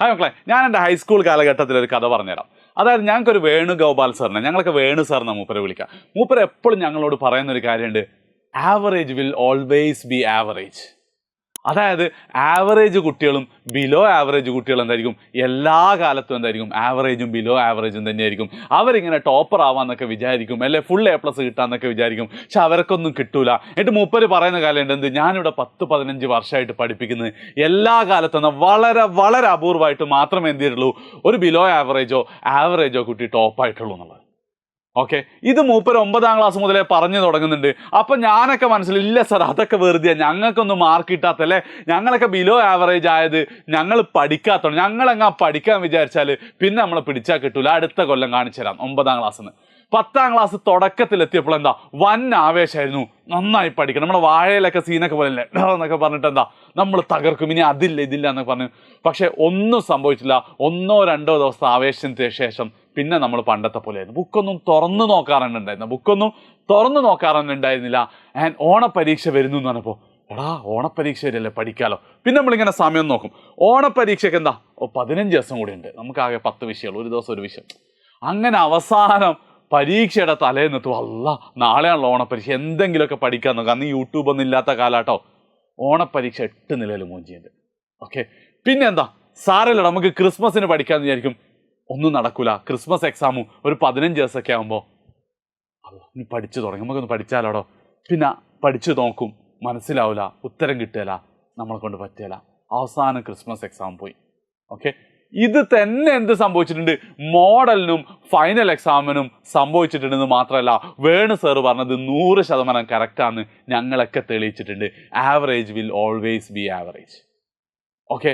Hi മക്കളെ ഞാൻ എന്റെ ഹൈസ്കൂൾ കാലഘട്ടത്തിൽ ഒരു കഥ പറഞ്ഞുതരാം. അതായത് ഞങ്ങൾക്കൊരു വേണുഗോപാൽ സാറിനെ ഞങ്ങളൊക്കെ വേണു സാറിനെ മൂപ്പരെ വിളിക്കാം. മൂപ്പരെ എപ്പോഴും ഞങ്ങളോട് പറയുന്ന ഒരു കാര്യമുണ്ട് average will always be average അതായത് ആവറേജ് കുട്ടികളും ബിലോ ആവറേജ് കുട്ടികളും എന്തായിരിക്കും? എല്ലാ കാലത്തും എന്തായിരിക്കും? ആവറേജും ബിലോ ആവറേജും തന്നെയായിരിക്കും. അവരിങ്ങനെ ടോപ്പർ ആവാന്നൊക്കെ വിചാരിക്കും. അല്ലെ ഫുൾ എ പ്ലസ് കിട്ടാന്നൊക്കെ വിചാരിക്കും. പക്ഷെ അവർക്കൊന്നും കിട്ടൂല. എന്നിട്ട് മൂപ്പര് പറയുന്ന കാലമുണ്ട് എന്ത്? ഞാനിവിടെ പത്ത് പതിനഞ്ച് വർഷമായിട്ട് പഠിപ്പിക്കുന്നത്. എല്ലാ കാലത്തും വളരെ വളരെ അപൂർവമായിട്ട് മാത്രമേ എന്ത് ചെയ്തിട്ടുള്ളൂ? ഒരു ബിലോ ആവറേജോ ആവറേജോ കുട്ടി ടോപ്പായിട്ടുള്ളൂ എന്നുള്ളത്. ഓക്കെ. ഇത് മൂപ്പര് ഒമ്പതാം ക്ലാസ് മുതലേ പറഞ്ഞു തുടങ്ങുന്നുണ്ട്. അപ്പൊ ഞാനൊക്കെ മനസ്സിൽ ഇല്ല സാർ അതൊക്കെ വെറുതെ ഞങ്ങൾക്കൊന്നും മാർക്ക് കിട്ടാത്തല്ലേ? ഞങ്ങളൊക്കെ ബിലോ ആവറേജ് ആയത് ഞങ്ങൾ പഠിക്കാത്തോണ്ട് ഞങ്ങളെങ്ങാ പഠിക്കാൻ വിചാരിച്ചാൽ പിന്നെ നമ്മളെ പിടിച്ചാൽ കിട്ടൂല. അടുത്ത കൊല്ലം കാണിച്ചു തരാം ഒമ്പതാം ക്ലാസ്സിന് പത്താം ക്ലാസ് തുടക്കത്തിൽ എത്തിയപ്പോൾ എന്താ? വൻ ആവേശമായിരുന്നു നന്നായി പഠിക്കണം. നമ്മുടെ വാഴയിലൊക്കെ സീനൊക്കെ പോലെ എന്നൊക്കെ പറഞ്ഞിട്ട് എന്താ? നമ്മൾ തകർക്കും. ഇനി അതില്ല ഇതില്ല എന്നൊക്കെ പറഞ്ഞു. പക്ഷെ ഒന്നും സംഭവിച്ചില്ല. ഒന്നോ രണ്ടോ ദിവസം ആവേശത്തിന് ശേഷം പിന്നെ നമ്മൾ പണ്ടത്തെ പോലെയായിരുന്നു. ബുക്കൊന്നും തുറന്നു നോക്കാറുണ്ടായിരുന്നു ബുക്കൊന്നും തുറന്നു നോക്കാറുണ്ടായിരുന്നില്ല. ആൻഡ് ഓണപരീക്ഷ വരുന്നു എന്ന് പറഞ്ഞപ്പോൾ എടാ ഓണപ്പരീക്ഷ വരില്ലേ പഠിക്കാലോ. പിന്നെ നമ്മളിങ്ങനെ സമയം നോക്കും. ഓണപ്പരീക്ഷയ്ക്ക് എന്താ? ഓ പതിനഞ്ച് ദിവസം കൂടി ഉണ്ട്. നമുക്കാകെ പത്ത് വിഷയമുള്ളൂ. ഒരു ദിവസം ഒരു വിഷയം. അങ്ങനെ അവസാനം പരീക്ഷയുടെ തലേന്ന് എത്തും. അല്ല നാളെയാണല്ലോ ഓണപ്പരീക്ഷ എന്തെങ്കിലുമൊക്കെ പഠിക്കാൻ നോക്കാം. അന്ന് യൂട്യൂബ് ഒന്നും ഇല്ലാത്ത കാലാട്ടോ. ഓണപ്പരീക്ഷ എട്ട് നിലയിൽ മൂഞ്ചിയുണ്ട് ഓക്കെ പിന്നെ എന്താ? സാരല്ല നമുക്ക് ക്രിസ്മസിന് പഠിക്കാമെന്ന് വിചാരിക്കും. ഒന്നും നടക്കൂല. ക്രിസ്മസ് എക്സാമും ഒരു പതിനഞ്ച് ദിവസമൊക്കെ ആകുമ്പോൾ ഇനി പഠിച്ചു തുടങ്ങി. നമുക്കൊന്ന് പഠിച്ചാലോടോ? പിന്നെ പഠിച്ചു നോക്കും. മനസ്സിലാവില്ല ഉത്തരം കിട്ടുകയില്ല നമ്മളെ കൊണ്ട് പറ്റില്ല അവസാനം ക്രിസ്മസ് എക്സാം പോയി. ഓക്കെ ഇത് തന്നെ എന്ത് സംഭവിച്ചിട്ടുണ്ട്? മോഡലിനും ഫൈനൽ എക്സാമിനും സംഭവിച്ചിട്ടുണ്ടെന്ന് മാത്രമല്ല വേണു സാറ് പറഞ്ഞത് നൂറ് ശതമാനം കറക്റ്റാന്ന് ഞങ്ങളൊക്കെ തെളിയിച്ചിട്ടുണ്ട്. Average will always be average okay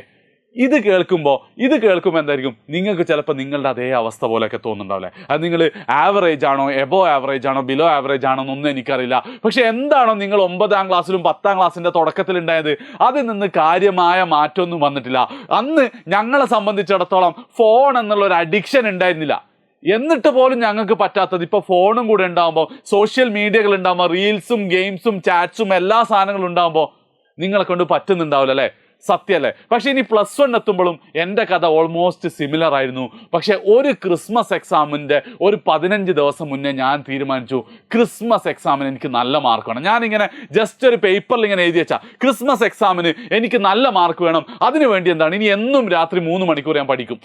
ഇത് കേൾക്കുമ്പോൾ ഇത് കേൾക്കുമ്പോൾ എന്തായിരിക്കും? നിങ്ങൾക്ക് ചിലപ്പോൾ നിങ്ങളുടെ അതേ അവസ്ഥ പോലെയൊക്കെ തോന്നുന്നുണ്ടാവില്ലേ? അത് നിങ്ങൾ ആവറേജ് ആണോ എബോ ആവറേജ് ആണോ ബിലോ ആവറേജ് ആണോ എന്നൊന്നും എനിക്കറിയില്ല. പക്ഷെ എന്താണോ നിങ്ങൾ ഒമ്പതാം ക്ലാസ്സിലും പത്താം ക്ലാസ്സിന്റെ തുടക്കത്തിൽ ഉണ്ടായത് അതിൽ നിന്ന് കാര്യമായ മാറ്റമൊന്നും വന്നിട്ടില്ല. അന്ന് ഞങ്ങളെ സംബന്ധിച്ചിടത്തോളം ഫോൺ എന്നുള്ള ഒരു അഡിക്ഷൻ ഉണ്ടായിരുന്നില്ല. എന്നിട്ട് പോലും ഞങ്ങൾക്ക് പറ്റാത്തത് ഇപ്പൊ ഫോണും കൂടെ ഉണ്ടാകുമ്പോൾ സോഷ്യൽ മീഡിയകൾ ഉണ്ടാകുമ്പോൾ റീൽസും ഗെയിംസും ചാറ്റ്സും എല്ലാ സാധനങ്ങളും ഉണ്ടാകുമ്പോൾ നിങ്ങളെ കൊണ്ട് പറ്റുന്നുണ്ടാവില്ല അല്ലേ? സത്യമല്ലേ? പക്ഷെ ഇനി പ്ലസ് വൺ എത്തുമ്പോഴും എന്റെ കഥ ഓൾമോസ്റ്റ് സിമിലർ ആയിരുന്നു. പക്ഷെ ഒരു ക്രിസ്മസ് എക്സാമിന്റെ ഒരു പതിനഞ്ച് ദിവസം മുന്നേ ഞാൻ തീരുമാനിച്ചു ക്രിസ്മസ് എക്സാമിന് എനിക്ക് നല്ല മാർക്ക് വേണം. ഞാനിങ്ങനെ ജസ്റ്റ് ഒരു പേപ്പറിൽ ഇങ്ങനെ എഴുതി വെച്ചാൽ ക്രിസ്മസ് എക്സാമിന് എനിക്ക് നല്ല മാർക്ക് വേണം. അതിനു വേണ്ടി എന്താണ്? ഇനി എന്നും രാത്രി മൂന്ന് മണിക്കൂർ ഞാൻ പഠിക്കും.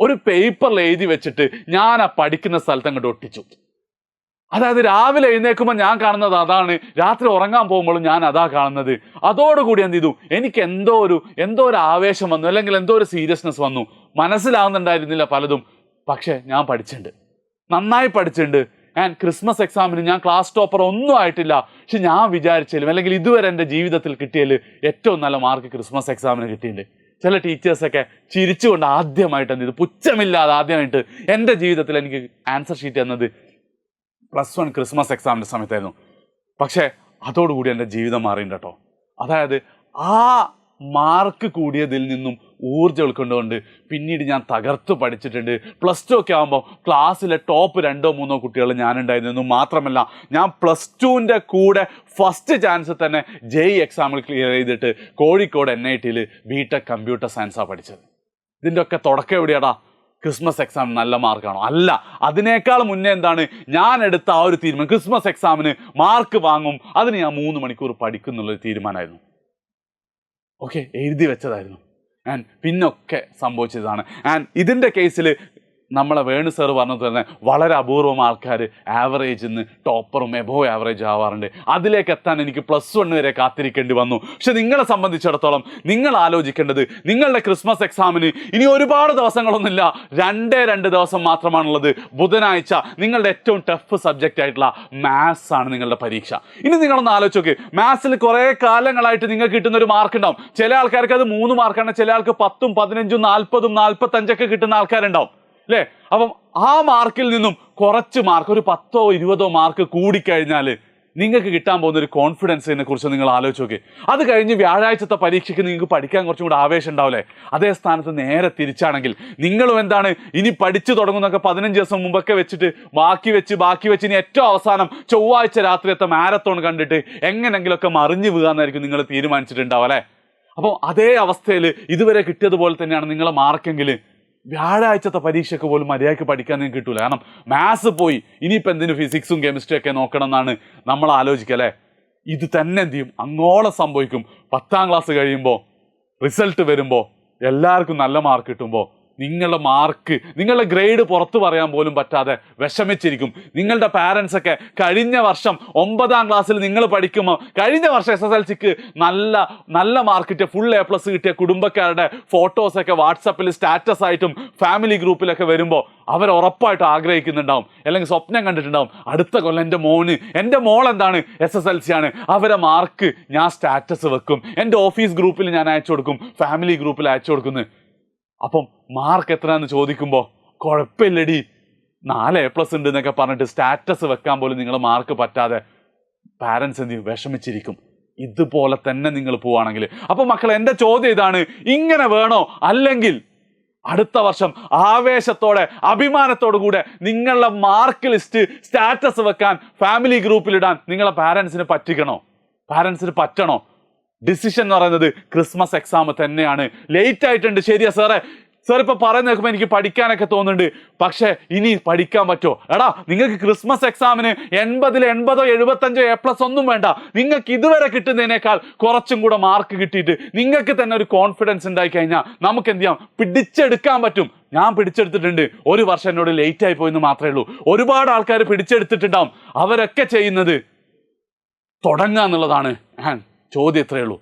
ഒരു പേപ്പറിൽ എഴുതി വെച്ചിട്ട് ഞാൻ ആ പഠിക്കുന്ന സ്ഥലത്ത് അങ്ങോട്ട് ഒട്ടിച്ചു. അതായത് രാവിലെ എഴുന്നേൽക്കുമ്പോൾ ഞാൻ കാണുന്നത് അതാണ്. രാത്രി ഉറങ്ങാൻ പോകുമ്പോഴും ഞാൻ അതാ കാണുന്നത്. അതോടുകൂടി എന്ത് ചെയ്തു? എനിക്ക് എന്തോ ഒരു എന്തോ ഒരു ആവേശം വന്നു. അല്ലെങ്കിൽ എന്തോ ഒരു സീരിയസ്നെസ് വന്നു. മനസ്സിലാവുന്നുണ്ടായിരുന്നില്ല പലതും. പക്ഷേ ഞാൻ പഠിച്ചിട്ടുണ്ട്. നന്നായി പഠിച്ചിട്ടുണ്ട്. ആൻഡ് ക്രിസ്മസ് എക്സാമിന് ഞാൻ ക്ലാസ് ടോപ്പർ ഒന്നും ആയിട്ടില്ല. പക്ഷെ ഞാൻ വിചാരിച്ചാലും അല്ലെങ്കിൽ ഇതുവരെ എന്റെ ജീവിതത്തിൽ കിട്ടിയതിൽ ഏറ്റവും നല്ല മാർക്ക് ക്രിസ്മസ് എക്സാമിന് കിട്ടിയിട്ടുണ്ട്. ചില ടീച്ചേഴ്സൊക്കെ ചിരിച്ചുകൊണ്ട് ആദ്യമായിട്ട് എന്ത് ചെയ്തു? പുച്ഛമില്ലാതെ ആദ്യമായിട്ട് എന്റെ ജീവിതത്തിൽ എനിക്ക് ആൻസർ ഷീറ്റ് തന്നത് പ്ലസ് വൺ ക്രിസ്മസ് എക്സാമിന്റെ സമയത്തായിരുന്നു. പക്ഷേ അതോടുകൂടി എന്റെ ജീവിതം മാറിയിട്ടുണ്ട് കേട്ടോ. അതായത് ആ മാർക്ക് കൂടിയതിൽ നിന്നും ഊർജം ഉൾക്കൊണ്ടുകൊണ്ട് പിന്നീട് ഞാൻ തകർത്ത് പഠിച്ചിട്ടുണ്ട്. പ്ലസ് ടു ഒക്കെ ആകുമ്പോൾ ക്ലാസ്സിലെ ടോപ്പ് രണ്ടോ മൂന്നോ കുട്ടികൾ ഞാനുണ്ടായിരുന്നു മാത്രമല്ല ഞാൻ പ്ലസ് ടുവിന്റെ കൂടെ ഫസ്റ്റ് ചാൻസ് തന്നെ ജെയ് എക്സാമിൽ ക്ലിയർ ചെയ്തിട്ട് കോഴിക്കോട് എൻ ഐ ടിയിൽ ബി ടെക് കമ്പ്യൂട്ടർ സയൻസാണ് പഠിച്ചത്. ഇതിന്റെ ഒക്കെ തുടക്കം എവിടെയാടാ? ക്രിസ്മസ് എക്സാം നല്ല മാർക്കാണോ അല്ല. അതിനേക്കാൾ മുന്നേ എന്താണ്? ഞാൻ എടുത്ത ആ ഒരു തീരുമാനം ക്രിസ്മസ് എക്സാമിന് മാർക്ക് വാങ്ങും. അതിന് ഞാൻ മൂന്ന് മണിക്കൂർ പഠിക്കും എന്നുള്ളൊരു തീരുമാനമായിരുന്നു. ഓക്കെ എഴുതി വെച്ചതായിരുന്നു. ആൻഡ് പിന്നൊക്കെ സംഭവിച്ചതാണ്. ആൻഡ് ഇതിന്റെ കേസിൽ നമ്മളെ വേണു സാർ പറഞ്ഞത് തന്നെ വളരെ അപൂർവം ആൾക്കാർ ആവറേജിൽ നിന്ന് ടോപ്പറും എബോ ആവറേജ് ആവാറുണ്ട്. അതിലേക്ക് എത്താൻ എനിക്ക് പ്ലസ് വൺ വരെ കാത്തിരിക്കേണ്ടി വന്നു. പക്ഷെ നിങ്ങളെ സംബന്ധിച്ചിടത്തോളം നിങ്ങൾ ആലോചിക്കേണ്ടത് നിങ്ങളുടെ ക്രിസ്മസ് എക്സാമിന് ഇനി ഒരുപാട് ദിവസങ്ങളൊന്നുമില്ല. രണ്ടേ രണ്ട് ദിവസം മാത്രമാണുള്ളത്. ബുധനാഴ്ച നിങ്ങളുടെ ഏറ്റവും ടഫ് സബ്ജക്റ്റ് ആയിട്ടുള്ള മാത്സ് ആണ് നിങ്ങളുടെ പരീക്ഷ. ഇനി നിങ്ങളൊന്ന് ആലോചിച്ച് നോക്ക്. മാത്സിൽ കുറേ കാലങ്ങളായിട്ട് നിങ്ങൾക്ക് കിട്ടുന്ന ഒരു മാർക്ക് ഉണ്ടാവും. ചില ആൾക്കാർക്ക് അത് മൂന്ന് മാർക്കാണ് ചില ആൾക്ക് പത്തും പതിനഞ്ചും നാൽപ്പതും നാൽപ്പത്തഞ്ചൊക്കെ കിട്ടുന്ന ആൾക്കാരുണ്ടാവും. അല്ലേ? അപ്പം ആ മാർക്കിൽ നിന്നും കുറച്ച് മാർക്ക് ഒരു പത്തോ ഇരുപതോ മാർക്ക് കൂടിക്കഴിഞ്ഞാൽ നിങ്ങൾക്ക് കിട്ടാൻ പോകുന്ന ഒരു കോൺഫിഡൻസിനെ കുറിച്ച് നിങ്ങൾ ആലോചിച്ച് നോക്കി. അത് കഴിഞ്ഞ് വ്യാഴാഴ്ചത്തെ പരീക്ഷയ്ക്ക് നിങ്ങൾക്ക് പഠിക്കാൻ കുറച്ചും കൂടെ ആവേശം ഉണ്ടാവില്ലേ? അതേ സ്ഥാനത്ത് നേരെ തിരിച്ചാണെങ്കിൽ നിങ്ങളും എന്താണ് ഇനി പഠിച്ചു തുടങ്ങുന്നൊക്കെ പതിനഞ്ച് ദിവസം മുമ്പൊക്കെ വെച്ചിട്ട് ബാക്കി വെച്ച് ബാക്കി വെച്ച് ഇനി ഏറ്റവും അവസാനം ചൊവ്വാഴ്ച രാത്രിയത്തെ മാരത്തോൺ കണ്ടിട്ട് എങ്ങനെങ്കിലുമൊക്കെ മറിഞ്ഞു വീകാന്നായിരിക്കും നിങ്ങൾ തീരുമാനിച്ചിട്ടുണ്ടാവും അല്ലേ? അപ്പോൾ അതേ അവസ്ഥയിൽ ഇതുവരെ കിട്ടിയതുപോലെ തന്നെയാണ് നിങ്ങളെ മാർക്കെങ്കിൽ വ്യാഴാഴ്ചത്തെ പരീക്ഷയ്ക്ക് പോലും മര്യാദയ്ക്ക് പഠിക്കാൻ നിങ്ങൾക്ക് കിട്ടൂല. കാരണം മാത്സ് പോയി ഇനിയിപ്പോൾ എന്തിനു ഫിസിക്സും കെമിസ്ട്രി ഒക്കെ നോക്കണം എന്നാണ് നമ്മൾ ആലോചിക്കുക അല്ലേ? ഇത് തന്നെ എന്ത് ചെയ്യും? അങ്ങോളം സംഭവിക്കും. പത്താം ക്ലാസ് കഴിയുമ്പോൾ റിസൾട്ട് വരുമ്പോൾ എല്ലാവർക്കും നല്ല മാർക്ക് കിട്ടുമ്പോൾ നിങ്ങളുടെ മാർക്ക് നിങ്ങളുടെ ഗ്രേഡ് പുറത്തു പറയാൻ പോലും പറ്റാതെ വിഷമിച്ചിരിക്കും. നിങ്ങളുടെ പാരൻസ് ഒക്കെ കഴിഞ്ഞ വർഷം ഒമ്പതാം ക്ലാസ്സിൽ നിങ്ങൾ പഠിക്കുമ്പോൾ കഴിഞ്ഞ വർഷം എസ് എസ് എൽ സിക്ക് നല്ല നല്ല കിട്ടിയ ഫുൾ എ പ്ലസ് കിട്ടിയ കുടുംബക്കാരുടെ ഫോട്ടോസൊക്കെ വാട്സപ്പിൽ സ്റ്റാറ്റസ് ആയിട്ടും ഫാമിലി ഗ്രൂപ്പിലൊക്കെ വരുമ്പോൾ അവർ ഉറപ്പായിട്ട് ആഗ്രഹിക്കുന്നുണ്ടാവും. അല്ലെങ്കിൽ സ്വപ്നം കണ്ടിട്ടുണ്ടാവും. അടുത്ത കൊല്ലം എന്റെ മോന് എന്റെ മോൾ എന്താണ് എസ് എസ് എൽ സി ആണ്. അവരെ മാർക്ക് ഞാൻ സ്റ്റാറ്റസ് വെക്കും. എന്റെ ഓഫീസ് ഗ്രൂപ്പിൽ ഞാൻ അയച്ചു കൊടുക്കും. ഫാമിലി ഗ്രൂപ്പിൽ അയച്ചു കൊടുക്കുന്നു. അപ്പം മാർക്ക് എത്രയാന്ന് ചോദിക്കുമ്പോൾ കുഴപ്പമില്ലടി. നാല് എ പ്ലസ് ഉണ്ട് എന്നൊക്കെ പറഞ്ഞിട്ട് സ്റ്റാറ്റസ് വെക്കാൻ പോലും നിങ്ങൾ മാർക്ക് പറ്റാതെ പാരൻസ് എന്ത് വിഷമിച്ചിരിക്കും. ഇതുപോലെ തന്നെ നിങ്ങൾ പോവാണെങ്കിൽ. അപ്പോൾ മക്കൾ എന്റെ ചോദ്യം ഇതാണ്. ഇങ്ങനെ വേണോ? അല്ലെങ്കിൽ അടുത്ത വർഷം ആവേശത്തോടെ അഭിമാനത്തോടു കൂടെ നിങ്ങളുടെ മാർക്ക് ലിസ്റ്റ് സ്റ്റാറ്റസ് വെക്കാൻ ഫാമിലി ഗ്രൂപ്പിലിടാൻ നിങ്ങളെ പാരൻസിന് പറ്റിക്കണോ? പാരൻസിന് പറ്റണോ? ഡിസിഷൻ എന്ന് പറയുന്നത് ക്രിസ്മസ് എക്സാം തന്നെയാണ്. ലേറ്റ് ആയിട്ടുണ്ട്. ശരിയാ സാറേ. സാർ ഇപ്പൊ പറയുന്ന കേൾക്കുമ്പോൾ എനിക്ക് പഠിക്കാനൊക്കെ തോന്നുന്നുണ്ട്. പക്ഷെ ഇനി പഠിക്കാൻ പറ്റുമോ എടാ നിങ്ങൾക്ക് ക്രിസ്മസ് എക്സാമിന് എൺപതിൽ എൺപതോ എഴുപത്തഞ്ചോ എ പ്ലസ് ഒന്നും വേണ്ട. നിങ്ങൾക്ക് ഇതുവരെ കിട്ടുന്നതിനേക്കാൾ കുറച്ചും കൂടെ മാർക്ക് കിട്ടിയിട്ട് നിങ്ങൾക്ക് തന്നെ ഒരു കോൺഫിഡൻസ് ഉണ്ടായി കഴിഞ്ഞാൽ നമുക്ക് എന്ത് ചെയ്യാം? പിടിച്ചെടുക്കാൻ പറ്റും. ഞാൻ പിടിച്ചെടുത്തിട്ടുണ്ട്. ഒരു വർഷം എന്നോട് ലേറ്റ് ആയി പോയെന്ന് മാത്രമേ ഉള്ളൂ. ഒരുപാട് ആൾക്കാർ പിടിച്ചെടുത്തിട്ടുണ്ടാവും. അവരൊക്കെ ചെയ്യുന്നത് തുടങ്ങുക എന്നുള്ളതാണ് ഞാൻ ചോദ്യം ഇത്രയേ ഉള്ളൂ.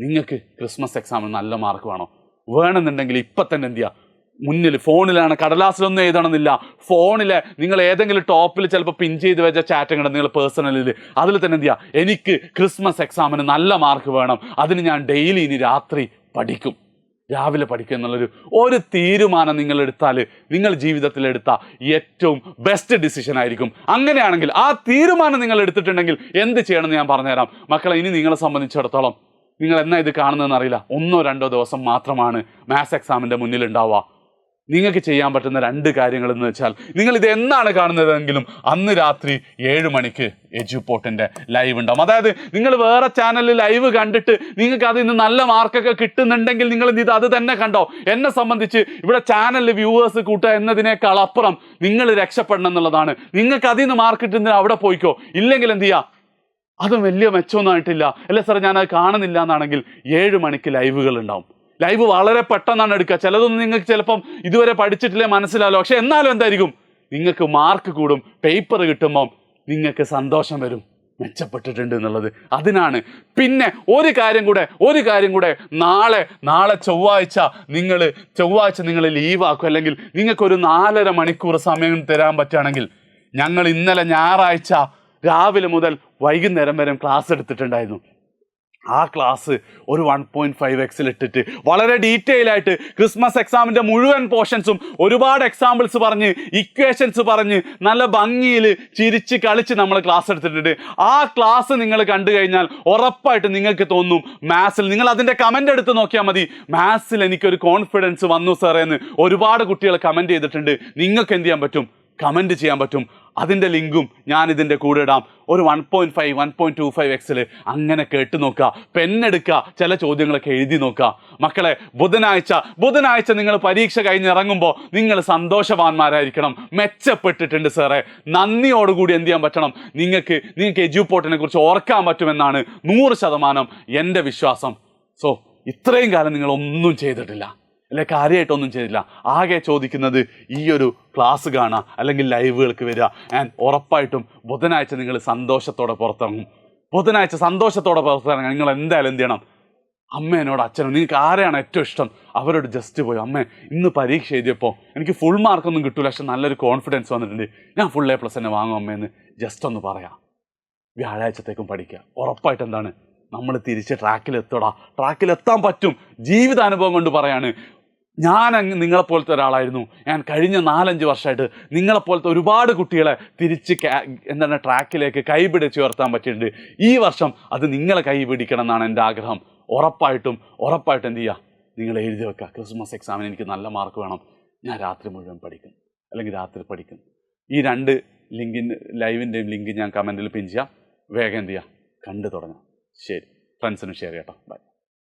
നിങ്ങൾക്ക് ക്രിസ്മസ് എക്സാമിന് നല്ല മാർക്ക് വേണോ? വേണമെന്നുണ്ടെങ്കിൽ ഇപ്പം തന്നെ എന്ത് ചെയ്യുക മുന്നിൽ ഫോണിലാണ് കടലാസിലൊന്നും എഴുതണമെന്നില്ല. ഫോണിലെ നിങ്ങൾ ഏതെങ്കിലും ടോപ്പിൽ ചിലപ്പോൾ പിൻ ചെയ്ത് വെച്ച ചാറ്റ് കണ്ട നിങ്ങൾ പേഴ്സണലിൽ അതിൽ തന്നെ എന്ത് ചെയ്യുക എനിക്ക് ക്രിസ്മസ് എക്സാമിന് നല്ല മാർക്ക് വേണം. അതിന് ഞാൻ ഡെയിലി ഇനി രാത്രി പഠിക്കും. രാവിലെ പഠിക്കുക എന്നുള്ളൊരു ഒരു തീരുമാനം നിങ്ങൾ എടുത്താൽ നിങ്ങൾ ജീവിതത്തിലെടുത്ത ഏറ്റവും ബെസ്റ്റ് ഡിസിഷൻ ആയിരിക്കും. അങ്ങനെയാണെങ്കിൽ ആ തീരുമാനം നിങ്ങൾ എടുത്തിട്ടുണ്ടെങ്കിൽ എന്ത് ചെയ്യണമെന്ന് ഞാൻ പറഞ്ഞുതരാം. മക്കളെ ഇനി നിങ്ങളെ സംബന്ധിച്ചിടത്തോളം നിങ്ങൾ എന്നാ ഇത് കാണുന്നതെന്ന് അറിയില്ല ഒന്നോ രണ്ടോ ദിവസം മാത്രമാണ് മാത്സ് എക്സാമിന്റെ മുന്നിൽ ഉണ്ടാവുക നിങ്ങൾക്ക് ചെയ്യാൻ പറ്റുന്ന രണ്ട് കാര്യങ്ങൾ എന്ന് വെച്ചാൽ നിങ്ങൾ ഇത് എന്നാണ് കാണുന്നതെങ്കിലും അന്ന് രാത്രി ഏഴ് മണിക്ക് എജു പോട്ടിന്റെ ലൈവ് ഉണ്ടാവും. അതായത് നിങ്ങൾ വേറെ ചാനലിൽ ലൈവ് കണ്ടിട്ട് നിങ്ങൾക്ക് അതിൽ നിന്ന് നല്ല മാർക്കൊക്കെ കിട്ടുന്നുണ്ടെങ്കിൽ നിങ്ങൾ ഇത് അത് തന്നെ കണ്ടോ? എന്നെ സംബന്ധിച്ച് ഇവിടെ ചാനലിൽ വ്യൂവേഴ്സ് കൂട്ടുക എന്നതിനേക്കാൾ അപ്പുറം നിങ്ങൾ രക്ഷപ്പെടണം എന്നുള്ളതാണ്. നിങ്ങൾക്ക് അതിൽ നിന്ന് മാർക്ക് കിട്ടുന്നതിന് അവിടെ പോയിക്കോ. ഇല്ലെങ്കിൽ എന്ത് ചെയ്യുക അതും വലിയ മെച്ചമൊന്നും ആയിട്ടില്ല. അല്ല സാർ ഞാനത് കാണുന്നില്ല എന്നാണെങ്കിൽ ഏഴ് മണിക്ക് ലൈവുകൾ ഉണ്ടാവും. ലൈവ് വളരെ പെട്ടെന്നാണ് എടുക്കുക. ചിലതൊന്നും നിങ്ങൾക്ക് ചിലപ്പം ഇതുവരെ പഠിച്ചിട്ടില്ലേ മനസ്സിലാവില്ല. പക്ഷെ എന്നാലും എന്തായിരിക്കും? നിങ്ങൾക്ക് മാർക്ക് കൂടും പേപ്പർ കിട്ടുമ്പം നിങ്ങൾക്ക് സന്തോഷം വരും. മെച്ചപ്പെട്ടിട്ടുണ്ട് എന്നുള്ളത്. അതിനാണ്. പിന്നെ ഒരു കാര്യം കൂടെ ഒരു കാര്യം കൂടെ നാളെ നാളെ ചൊവ്വാഴ്ച നിങ്ങൾ ചൊവ്വാഴ്ച നിങ്ങൾ ലീവാക്കും അല്ലെങ്കിൽ നിങ്ങൾക്കൊരു നാലര മണിക്കൂർ സമയം തരാൻ പറ്റുകയാണെങ്കിൽ ഞങ്ങൾ ഇന്നലെ ഞായറാഴ്ച രാവിലെ മുതൽ വൈകുന്നേരം വരെ ക്ലാസ് എടുത്തിട്ടുണ്ടായിരുന്നു. ആ ക്ലാസ് ഒരു വൺ പോയിന്റ് ഫൈവ് എക്സിൽ ഇട്ടിട്ട് വളരെ ഡീറ്റെയിൽ ആയിട്ട് ക്രിസ്മസ് എക്സാമിന്റെ മുഴുവൻ പോർഷൻസും ഒരുപാട് എക്സാമ്പിൾസ് പറഞ്ഞ് ഇക്വേഷൻസ് പറഞ്ഞ് നല്ല ഭംഗിയിൽ ചിരിച്ച് കളിച്ച് നമ്മൾ ക്ലാസ് എടുത്തിട്ടുണ്ട്. ആ ക്ലാസ് നിങ്ങൾ കണ്ടു കഴിഞ്ഞാൽ ഉറപ്പായിട്ട് നിങ്ങൾക്ക് തോന്നും മാത്സിൽ നിങ്ങൾ അതിന്റെ കമന്റ് എടുത്ത് നോക്കിയാൽ മതി. മാത്സിൽ എനിക്കൊരു കോൺഫിഡൻസ് വന്നു സാറേ എന്ന് ഒരുപാട് കുട്ടികൾ കമന്റ് ചെയ്തിട്ടുണ്ട്. നിങ്ങൾക്ക് എന്ത് ചെയ്യാൻ പറ്റും? കമന്റ് ചെയ്യാൻ പറ്റും. അതിന്റെ ലിങ്കും ഞാൻ ഇതിന്റെ കൂടെ ഇടാം. ഒരു one point five one point two five എക്സിൽ അങ്ങനെ കേട്ട് നോക്കുക. പെണ്ണെടുക്കുക ചില ചോദ്യങ്ങളൊക്കെ എഴുതി നോക്കുക. മക്കളെ ബുധനാഴ്ച ബുധനാഴ്ച നിങ്ങൾ പരീക്ഷ കഴിഞ്ഞിറങ്ങുമ്പോൾ നിങ്ങൾ സന്തോഷവാന്മാരായിരിക്കണം. മെച്ചപ്പെട്ടിട്ടുണ്ട് സാറേ. നന്ദിയോടുകൂടി എന്ത് ചെയ്യാൻ പറ്റണം? നിങ്ങൾക്ക് നിങ്ങൾക്ക് എജ്യൂപോർട്ടിനെ കുറിച്ച് ഓർക്കാൻ പറ്റുമെന്നാണ് നൂറ് ശതമാനം എന്റെ വിശ്വാസം. സോ ഇത്രയും കാലം നിങ്ങളൊന്നും ചെയ്തിട്ടില്ല. അല്ലെ കാര്യമായിട്ടൊന്നും ചെയ്തില്ല. ആകെ ചോദിക്കുന്നത് ഈ ഒരു ക്ലാസ് കാണുക അല്ലെങ്കിൽ ലൈവുകൾക്ക് വരിക ആൻഡ് ഉറപ്പായിട്ടും ബുധനാഴ്ച നിങ്ങൾ സന്തോഷത്തോടെ പുറത്തിറങ്ങും. ബുധനാഴ്ച സന്തോഷത്തോടെ പുറത്തിറങ്ങാൻ നിങ്ങൾ എന്തായാലും എന്ത് ചെയ്യണം? അമ്മേനോട് അച്ഛനോട് നിങ്ങൾക്ക് ആരെയാണ് ഏറ്റവും ഇഷ്ടം? അവരോട് ജസ്റ്റ് പോയി അമ്മേ ഇന്ന് പരീക്ഷ എഴുതിയപ്പോൾ എനിക്ക് ഫുൾ മാർക്കൊന്നും കിട്ടില്ല പക്ഷെ നല്ലൊരു കോൺഫിഡൻസ് വന്നിട്ടുണ്ട്. ഞാൻ ഫുൾ എ പ്ലസ് തന്നെ വാങ്ങും അമ്മേന്ന് ജസ്റ്റ് ഒന്ന് പറയാം. വ്യാഴാഴ്ചത്തേക്കും പഠിക്കുക ഉറപ്പായിട്ട് എന്താണ്? നമ്മൾ തിരിച്ച് ട്രാക്കിലെത്തടാ ട്രാക്കിലെത്താൻ പറ്റും. ജീവിതാനുഭവം കൊണ്ട് പറയാണ്. ഞാൻ അങ്ങ് നിങ്ങളെപ്പോലത്തെ ഒരാളായിരുന്നു. ഞാൻ കഴിഞ്ഞ നാലഞ്ച് വർഷമായിട്ട് നിങ്ങളെപ്പോലത്തെ ഒരുപാട് കുട്ടികളെ തിരിച്ച് എന്താണ് ട്രാക്കിലേക്ക് കൈപിടിച്ച് ഉയർത്താൻ പറ്റിയിട്ടുണ്ട്. ഈ വർഷം അത് നിങ്ങളെ കൈ പിടിക്കണം എന്നാണ് എന്റെ ആഗ്രഹം. ഉറപ്പായിട്ടും ഉറപ്പായിട്ടും എന്ത് ചെയ്യുക നിങ്ങൾ എഴുതി വെക്കുക. ക്രിസ്മസ് എക്സാമിന് എനിക്ക് നല്ല മാർക്ക് വേണം. ഞാൻ രാത്രി മുഴുവൻ പഠിക്കും. അല്ലെങ്കിൽ രാത്രി പഠിക്കും. ഈ രണ്ട് ലിങ്കിന്റെ ലൈവിന്റെയും ലിങ്ക് ഞാൻ കമന്റിൽ പിൻ ചെയ്യാം. വേഗം എന്ത് ചെയ്യുക കണ്ടു തുടങ്ങാം. ശരി. ഫ്രണ്ട്സിനും ഷെയർ ചെയ്യട്ടോ ബൈ.